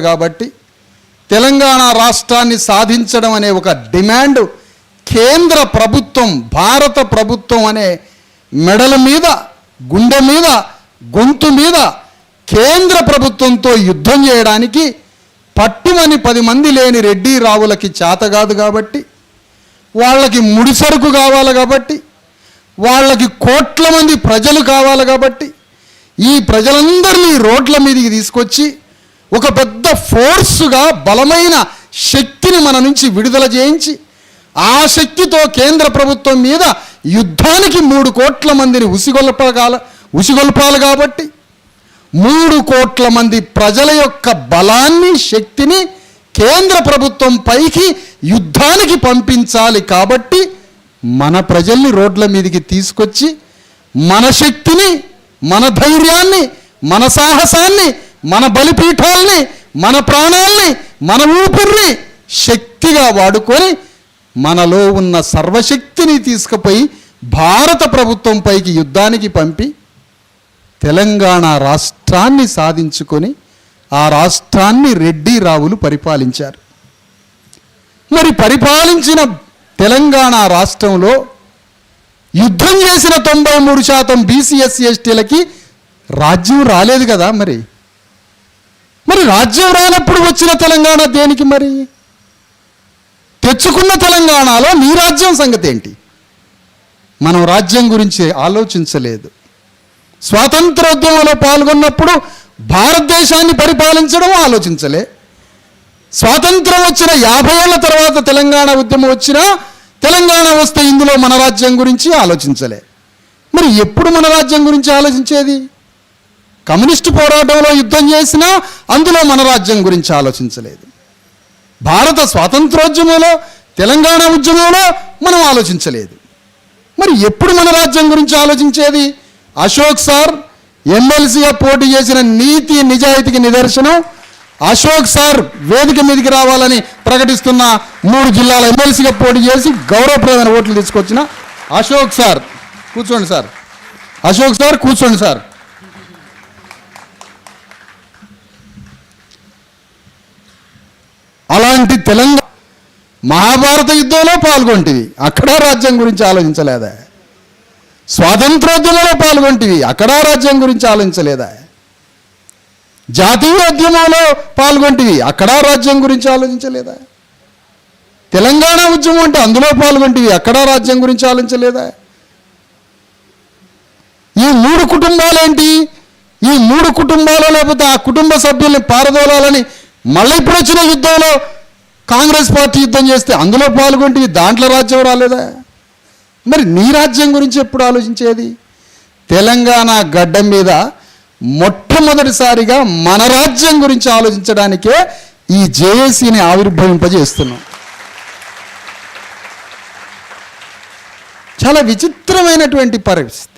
కాబట్టి తెలంగాణ రాష్ట్రాన్ని సాధించడం అనే ఒక డిమాండ్ కేంద్ర ప్రభుత్వం భారత ప్రభుత్వం అనే మెడల మీద గుండె మీద గొంతు మీద కేంద్ర ప్రభుత్వంతో యుద్ధం చేయడానికి పట్టుమని పది మంది లేని రెడ్డి రావులకి చేత కాదు కాబట్టి వాళ్ళకి ముడిసరుకు కావాలి కాబట్టి వాళ్ళకి కోట్ల మంది ప్రజలు కావాలి కాబట్టి ఈ ప్రజలందరినీ రోడ్ల మీదకి తీసుకొచ్చి ఒక పెద్ద ఫోర్సుగా బలమైన శక్తిని మన నుంచి విడుదల చేయించి ఆ శక్తితో కేంద్ర ప్రభుత్వం మీద యుద్ధానికి మూడు కోట్ల మందిని ఉసిగొల్పగాల ఉసిగొల్పాలి కాబట్టి మూడు కోట్ల మంది ప్రజల యొక్క బలాన్ని శక్తిని కేంద్ర ప్రభుత్వం పైకి యుద్ధానికి పంపించాలి కాబట్టి మన ప్రజల్ని రోడ్ల మీదకి తీసుకొచ్చి మన శక్తిని మన ధైర్యాన్ని మన సాహసాన్ని మన బలిపీఠాల్ని మన ప్రాణాల్ని మన ఊపిరిని శక్తిగా వాడుకొని మనలో ఉన్న సర్వశక్తిని తీసుకుపోయి భారత ప్రభుత్వం పైకి యుద్ధానికి పంపి తెలంగాణ రాష్ట్రాన్ని సాధించుకొని ఆ రాష్ట్రాన్ని రెడ్డి రావులు పరిపాలించారు. మరి పరిపాలించిన తెలంగాణ రాష్ట్రంలో యుద్ధం చేసిన తొంభై మూడు శాతం బీసీఎస్సీ ఎస్టీలకి రాజ్యం రాలేదు కదా మరి? మరి రాజ్యం రానప్పుడు వచ్చిన తెలంగాణ దేనికి మరి? తెచ్చుకున్న తెలంగాణలో నీ రాజ్యం సంగతి ఏంటి? మనం రాజ్యం గురించి ఆలోచించలేదు. స్వాతంత్రోద్యమంలో పాల్గొన్నప్పుడు భారతదేశాన్ని పరిపాలించడం ఆలోచించలే. స్వాతంత్రం వచ్చిన యాభై ఏళ్ళ తర్వాత తెలంగాణ ఉద్యమం వచ్చినా తెలంగాణ వస్తే ఇందులో మన రాజ్యం గురించి ఆలోచించలే. మరి ఎప్పుడు మన రాజ్యం గురించి ఆలోచించేది? కమ్యూనిస్టు పోరాటంలో యుద్ధం చేసినా అందులో మన రాజ్యం గురించి ఆలోచించలేదు. భారత స్వాతంత్రోద్యమంలో తెలంగాణ ఉద్యమంలో మనం ఆలోచించలేదు. మరి ఎప్పుడు మన రాజ్యం గురించి ఆలోచించేది? అశోక్ సార్ ఎమ్మెల్సీగా పోటీ చేసిన నీతి నిజాయితీకి నిదర్శనం. అశోక్ సార్ వేదిక మీదకి రావాలని ప్రకటిస్తున్న మూడు జిల్లాల ఎమ్మెల్సీగా పోటీ చేసి గౌరవప్రదమైన ఓట్లు తీసుకొచ్చిన అశోక్ సార్. కూర్చోండి సార్. అశోక్ సార్ కూర్చోండి సార్. అలాంటి తెలంగాణ మహాభారత యుద్ధంలో పాల్గొంటివి. అక్కడ రాజ్యం గురించి ఆలోచించలేదా? స్వాతంత్రోద్యమంలో పాల్గొంటివి. అక్కడ రాజ్యం గురించి ఆలోచించలేదా? జాతీయోద్యమంలో పాల్గొంటివి. అక్కడ రాజ్యం గురించి ఆలోచించలేదా? తెలంగాణ ఉద్యమం అంటే అందులో పాల్గొంటివి. అక్కడ రాజ్యం గురించి ఆలోచించలేదా? ఈ మూడు కుటుంబాలేంటి? ఈ మూడు కుటుంబాలు లేకపోతే ఆ కుటుంబ సభ్యుల్ని పారదోలాలని మళ్ళీ ఇప్పుడు వచ్చిన యుద్ధంలో కాంగ్రెస్ పార్టీ యుద్ధం చేస్తే అందులో పాల్గొంటే దాంట్లో రాజ్యం రాలేదా? మరి నీ రాజ్యం గురించి ఎప్పుడు ఆలోచించేది? తెలంగాణ గడ్డ మీద మొట్టమొదటిసారిగా మన రాజ్యం గురించి ఆలోచించడానికే ఈ జేఏసీని ఆవిర్భవింపజేస్తున్నాం. చాలా విచిత్రమైనటువంటి పరిస్థితి.